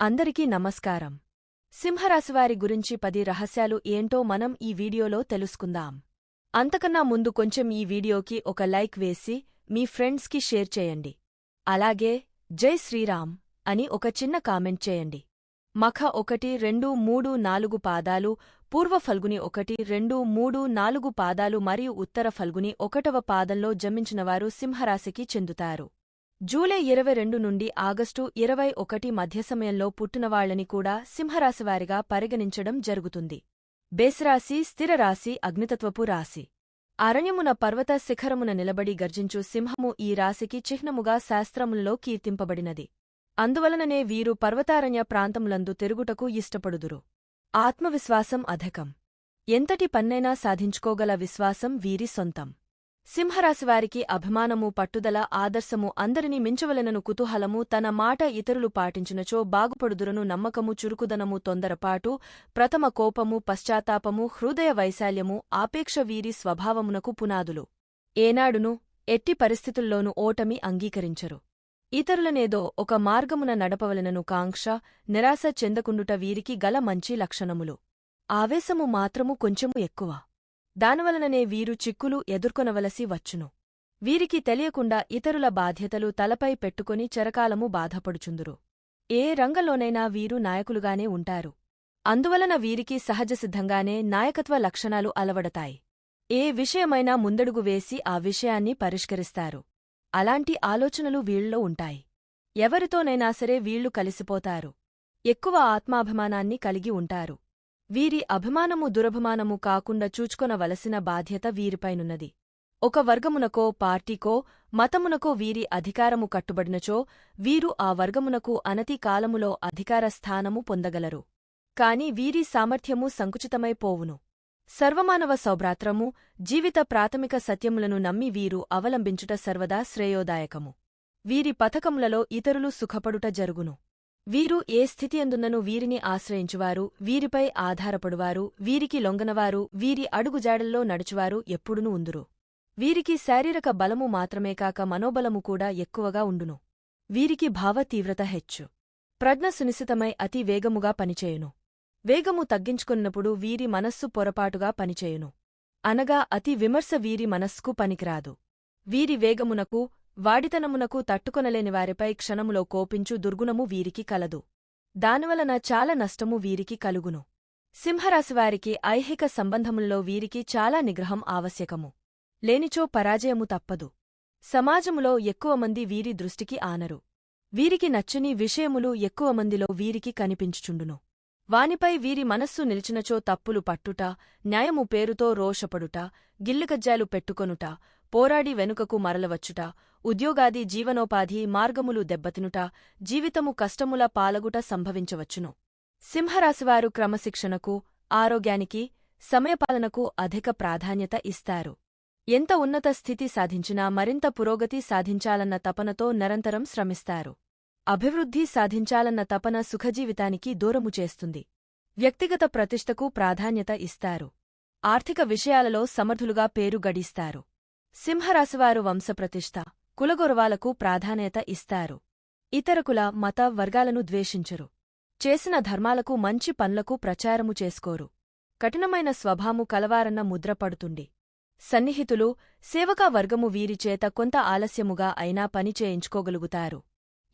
అందరికీ నమస్కారం. సింహరాశివారి గురించి పది రహస్యాలు ఏంటో మనం ఈ వీడియోలో తెలుసుకుందాం. అంతకన్నా ముందు కొంచెం ఈ వీడియోకి ఒక లైక్ వేసి మీ ఫ్రెండ్స్కి షేర్ చేయండి. అలాగే జై శ్రీరామ్ అని ఒక చిన్న కామెంట్ చేయండి. మఖ ఒకటి రెండు మూడు నాలుగు పాదాలు పూర్వ ఫల్గుని ఒకటి రెండు మూడు నాలుగు పాదాలు మరియు ఉత్తర ఫల్గుని ఒకటవ పాదంలో జమించినవారు సింహరాశికి చెందుతారు. జూలై ఇరవై రెండు నుండి ఆగస్టు ఇరవై ఒకటి మధ్య సమయంలో పుట్టినవాళ్ళని కూడా సింహరాశివారిగా పరిగణించడం జరుగుతుంది. బేసరాశి స్థిరరాశి అగ్నితత్వపు రాశి. అరణ్యమున పర్వత శిఖరమున నిలబడి గర్జించు సింహము ఈ రాశికి చిహ్నముగా శాస్త్రములలో కీర్తింపబడినది. అందువలననే వీరు పర్వతారణ్య ప్రాంతములందు తిరుగుటకు ఇష్టపడుదురు. ఆత్మవిశ్వాసం అధికం. ఎంతటి పన్నైనా సాధించుకోగల విశ్వాసం వీరి సొంతం. సింహరాశివారికి అభిమానము పట్టుదల ఆదర్శము అందరినీ మించవలెనను కుతూహలము తన మాట ఇతరులు పాటించినచో బాగుపడుదురను నమ్మకము చురుకుదనము తొందరపాటు ప్రథమ కోపము పశ్చాత్తాపము హృదయ వైశాల్యము ఆపేక్ష వీరి స్వభావమునకు పునాదులు. ఏనాడును ఎట్టి పరిస్థితుల్లోనూ ఓటమి అంగీకరించరు. ఇతరులనేదో ఒక మార్గమున నడపవలెనను కాంక్ష నిరాశ చెందకుండుట వీరికి గల మంచి లక్షణములు. ఆవేశము మాత్రము కొంచెము ఎక్కువ. దానివలననే వీరు చిక్కులు ఎదుర్కొనవలసి వచ్చును. వీరికి తెలియకుండా ఇతరుల బాధ్యతలు తలపై పెట్టుకుని చరకాలము బాధపడుచుందురు. ఏ రంగంలోనైనా వీరు నాయకులుగానే ఉంటారు. అందువలన వీరికి సహజసిద్ధంగానే నాయకత్వ లక్షణాలు అలవడతాయి. ఏ విషయమైనా ముందడుగు వేసి ఆ విషయాన్ని పరిష్కరిస్తారు. అలాంటి ఆలోచనలు వీళ్ళలో ఉంటాయి. ఎవరితోనైనా సరే వీళ్ళు కలిసిపోతారు. ఎక్కువ ఆత్మాభిమానాన్ని కలిగి ఉంటారు. వీరి అభిమానము దురభిమానము కాకుండా చూచుకొనవలసిన బాధ్యత వీరిపైనున్నది. ఒక వర్గమునకో పార్టీకో మతమునకో వీరి అధికారము కట్టుబడినచో వీరు ఆ వర్గమునకు అనతి కాలములో అధికార స్థానము పొందగలరు. కాని వీరి సామర్థ్యము సంకుచితమైపోవును సర్వమానవ సౌభ్రాత్రము జీవిత ప్రాథమిక సత్యములను నమ్మి వీరు అవలంబించుట సర్వదా శ్రేయోదాయకము. వీరి పథకములలో ఇతరులు సుఖపడుట జరుగును. వీరు ఏ స్థితి స్థితియందున్నను వీరిని ఆశ్రయించువారు? వీరిపై ఆధారపడువారు? వీరికి లొంగనవారు? వీరి అడుగుజాడల్లో నడుచువారు ఎప్పుడునూ ఉందురు. వీరికి శారీరక బలము మాత్రమే కాక మనోబలము కూడా ఎక్కువగా ఉండును. వీరికి భావతీవ్రత హెచ్చు. ప్రజ్ఞ సునిశితమై అతి వేగముగా పనిచేయును. వేగము తగ్గించుకున్నప్పుడు వీరి మనస్సు పొరపాటుగా పనిచేయును. అనగా అతి విమర్శ వీరి మనస్సుకు పనికిరాదు. వీరి వేగమునకు వాడితనమునకు తట్టుకొనలేని వారిపై క్షణములో కోపించు దుర్గుణము వీరికి కలదు. దానివలన చాలా నష్టము వీరికి కలుగును. సింహరాశివారికి ఐహిక సంబంధములలో వీరికి చాలా నిగ్రహం ఆవశ్యకము. లేనిచో పరాజయము తప్పదు. సమాజములో ఎక్కువ మంది వీరి దృష్టికి ఆనరు. వీరికి నచ్చని విషయములు ఎక్కువ మందిలో వీరికి కనిపించుచుండును. వానిపై వీరి మనస్సు నిలిచినచో తప్పులు పట్టుట న్యాయము పేరుతో రోషపడుట గిల్లుగజ్జాలు పెట్టుకొనుట పోరాడి వెనుకకు మరలవచ్చుట ఉద్యోగాది జీవనోపాధి మార్గములు దెబ్బతినుట జీవితము కష్టముల పాలగుట సంభవించవచ్చును. సింహరాశివారు క్రమశిక్షణకు ఆరోగ్యానికి సమయపాలనకు అధిక ప్రాధాన్యత ఇస్తారు. ఎంత ఉన్నత స్థితి సాధించినా మరింత పురోగతి సాధించాలన్న తపనతో నిరంతరం శ్రమిస్తారు. అభివృద్ధి సాధించాలన్న తపన సుఖజీవితానికి దూరము చేస్తుంది. వ్యక్తిగత ప్రతిష్టకు ప్రాధాన్యత ఇస్తారు. ఆర్థిక విషయాలలో సమర్థులుగా పేరు గడిస్తారు. సింహరాశివారు వంశప్రతిష్ఠ కులగొరవాలకు ప్రాధాన్యత ఇస్తారు. ఇతరకుల మత వర్గాలను ద్వేషించరు. చేసిన ధర్మాలకు మంచి పనులకు ప్రచారము చేసుకోరు. కఠినమైన స్వభాము కలవారన్న ముద్రపడుతుండి సన్నిహితులు సేవకా వర్గము వీరిచేత కొంత ఆలస్యముగా అయినా పని చేయించుకోగలుగుతారు.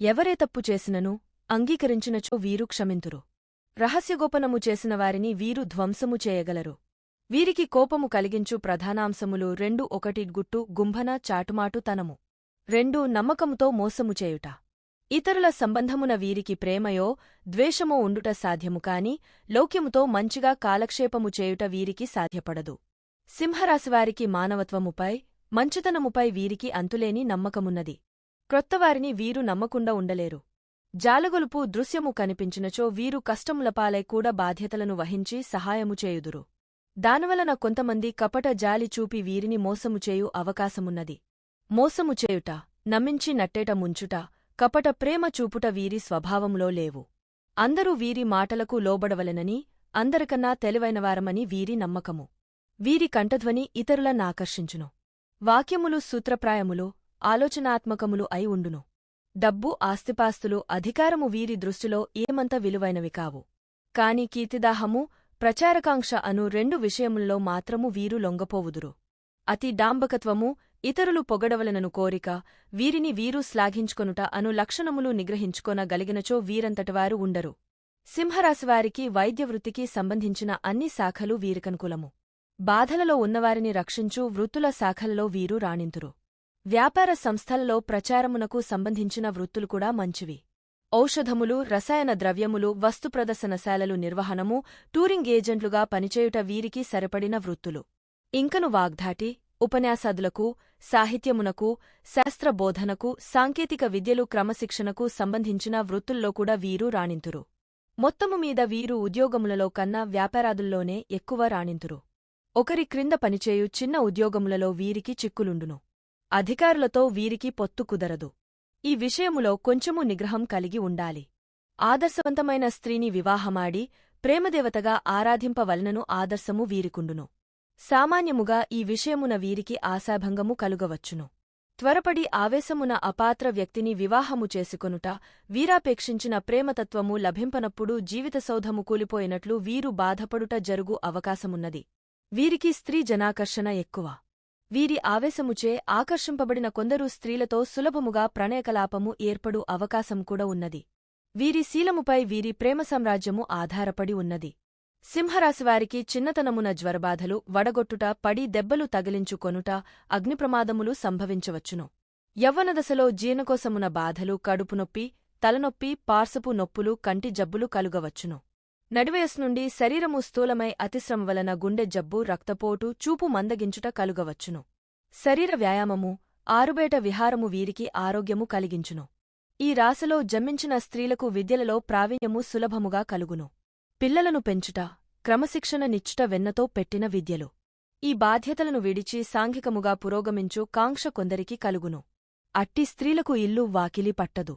ఎవరే తప్పు చేసినను అంగీకరించినచో వీరు క్షమింతురు. రహస్యగోపనము చేసిన వారిని వీరు ధ్వంసము చేయగలరు. వీరికి కోపము కలిగించు ప్రధానాంశములు రెండు ఒకటి గుట్టు గుంభన చాటుమాటు తనము. రెండు నమ్మకముతో మోసము చేయుట. ఇతరుల సంబంధమున వీరికి ప్రేమయో ద్వేషమో ఉండుట సాధ్యము కాని లౌక్యముతో మంచిగా కాలక్షేపము చేయుట వీరికి సాధ్యపడదు. సింహరాశివారికి మానవత్వముపై మంచితనముపై వీరికి అంతులేని నమ్మకమున్నది. క్రొత్తవారిని వీరు నమ్మకుండా ఉండలేరు. జాలగొలుపు దృశ్యము కనిపించినచో వీరు కష్టములపాలై కూడా బాధ్యతలను వహించి సహాయము చేయుదురు. దానివలన కొంతమంది కపట జాలి చూపి వీరిని మోసము చేయు అవకాశమున్నది. మోసము చేయుట నమ్మించి నట్టేట ముంచుట కపట ప్రేమ చూపుట వీరి స్వభావములో లేవు. అందరూ వీరి మాటలకు లోబడవలెనని అందరికన్నా తెలివైనవారమని వీరి నమ్మకము. వీరి కంఠధ్వని ఇతరులనాకర్షించును వాక్యములు సూత్రప్రాయములు ఆలోచనాత్మకములు అయి ఉండును. డబ్బు ఆస్తిపాస్తులు అధికారము వీరి దృష్టిలో ఏమంత విలువైనవి కావు. కాని కీర్తిదాహము ప్రచారకాంక్ష అను రెండు విషయముల్లో మాత్రము వీరు లొంగపోవుదురు. అతి డాంబకత్వము ఇతరులు పొగడవలనను కోరిక వీరిని వీరు శ్లాఘించుకొనుట అను లక్షణములు నిగ్రహించుకొనగలిగినచో వీరంతటివారు ఉండరు. సింహరాశివారికి వైద్యవృత్తికి సంబంధించిన అన్ని శాఖలు వీరికనుకూలము. బాధలలో ఉన్నవారిని రక్షించు వృత్తుల శాఖలలో వీరు రాణింతురు. వ్యాపార సంస్థలలో ప్రచారమునకు సంబంధించిన వృత్తులు కూడా మంచివి. ఔషధములు రసాయన ద్రవ్యములు వస్తు ప్రదర్శనశాలలు నిర్వహణము టూరింగ్ ఏజెంట్లుగా పనిచేయుట వీరికి సరిపడిన వృత్తులు. ఇంకను వాగ్ధాటి ఉపన్యాసాదులకు సాహిత్యమునకు శాస్త్రబోధనకు సాంకేతిక విద్యలు క్రమశిక్షణకు సంబంధించిన వృత్తుల్లో కూడా వీరు రాణింతురు. మొత్తము మీద వీరు ఉద్యోగములలో కన్నా వ్యాపారాదుల్లోనే ఎక్కువ రాణింతురు. ఒకరి క్రింద పనిచేయు చిన్న ఉద్యోగములలో వీరికి చిక్కులుండును. అధికారులతో వీరికి పొత్తు కుదరదు. ఈ విషయములో కొంచెము నిగ్రహం కలిగి ఉండాలి. ఆదర్శవంతమైన స్త్రీని వివాహమాడి ప్రేమదేవతగా ఆరాధింపవలనను ఆదర్శము వీరికుండును. సామాన్యముగా ఈ విషయమున వీరికి ఆశాభంగము కలుగవచ్చును. త్వరపడి ఆవేశమున అపాత్ర వ్యక్తిని వివాహము చేసుకొనుట వీరాపేక్షించిన ప్రేమతత్వము లభింపనప్పుడు జీవితసౌధము కూలిపోయినట్లు వీరు బాధపడుట జరుగు అవకాశమున్నది. వీరికి స్త్రీ జనాకర్షణ ఎక్కువ. వీరి ఆవేశముచే ఆకర్షింపబడిన కొందరు స్త్రీలతో సులభముగా ప్రణయకలాపము ఏర్పడు అవకాశం కూడా ఉన్నది. వీరి శీలముపై వీరి ప్రేమ సామ్రాజ్యము ఆధారపడి ఉన్నది. సింహరాశివారికి చిన్నతనమున జ్వరబాధలు వడగొట్టుట పడి దెబ్బలు తగిలించుకొనుట అగ్నిప్రమాదములు సంభవించవచ్చును. యవ్వనదశలో జీర్ణకోశమున బాధలు కడుపునొప్పి తలనొప్పి పార్సపు నొప్పులు కంటి జబ్బులు కలుగవచ్చును. నడివయస్సు నుండి శరీరము స్థూలమై అతిశ్రమ వలన గుండె జబ్బు రక్తపోటు చూపు మందగించుట కలుగవచ్చును. శరీర వ్యాయామము ఆరుబేట విహారము వీరికి ఆరోగ్యము కలిగించును. ఈ రాశిలో జన్మించిన స్త్రీలకు విద్యలలో ప్రావీణ్యము సులభముగా కలుగును. పిల్లలను పెంచుట క్రమశిక్షణ నిచ్చుట వెన్నతో పెట్టిన విద్యలు. ఈ బాధ్యతలను విడిచి సాంఘికముగా పురోగమించు కాంక్ష కొందరికి కలుగును. అట్టి స్త్రీలకు ఇల్లు వాకిలి పట్టదు.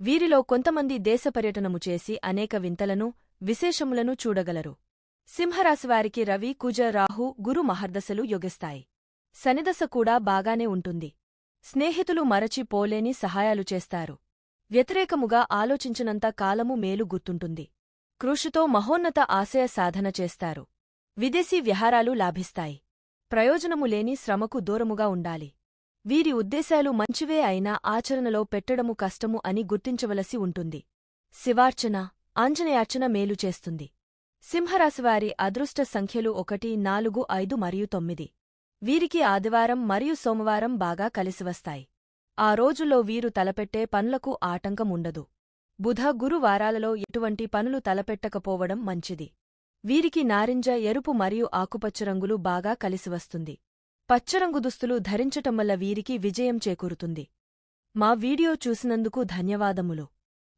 వీరిలో కొంతమంది దేశపర్యటనము చేసి అనేక వింతలను విశేషములను చూడగలరు. సింహరాశివారికి రవి కుజ రాహు గురు మహర్దశలు యొగిస్తాయి. శనిదశ కూడా బాగానే ఉంటుంది. స్నేహితులు మరచి పోలేని సహాయాలు చేస్తారు. వ్యతిరేకముగా ఆలోచించినంత కాలము మేలు గుర్తుంటుంది. కృషితో మహోన్నత ఆశయ సాధన చేస్తారు. విదేశీ వ్యహారాలు లాభిస్తాయి. ప్రయోజనము లేని శ్రమకు దూరముగా ఉండాలి. వీరి ఉద్దేశాలు మంచివే అయినా ఆచరణలో పెట్టడము కష్టము అని గుర్తించవలసి ఉంటుంది. శివార్చన ఆంజనేయార్చన మేలు చేస్తుంది. సింహరాశివారి అదృష్ట సంఖ్యలు ఒకటి నాలుగు ఐదు మరియు తొమ్మిది. వీరికి ఆదివారం మరియు సోమవారం బాగా కలిసివస్తాయి ఆ రోజుల్లో వీరు తలపెట్టే పనులకు ఆటంకం ఉండదు. బుధ గురువారాలలో ఎటువంటి పనులు తలపెట్టకపోవడం మంచిది. వీరికి నారింజ ఎరుపు మరియు ఆకుపచ్చ రంగులు బాగా కలిసివస్తుంది పచ్చరంగు దుస్తులు ధరించటం వల్ల వీరికి విజయం చేకూరుతుంది. మా వీడియో చూసినందుకు ధన్యవాదములు.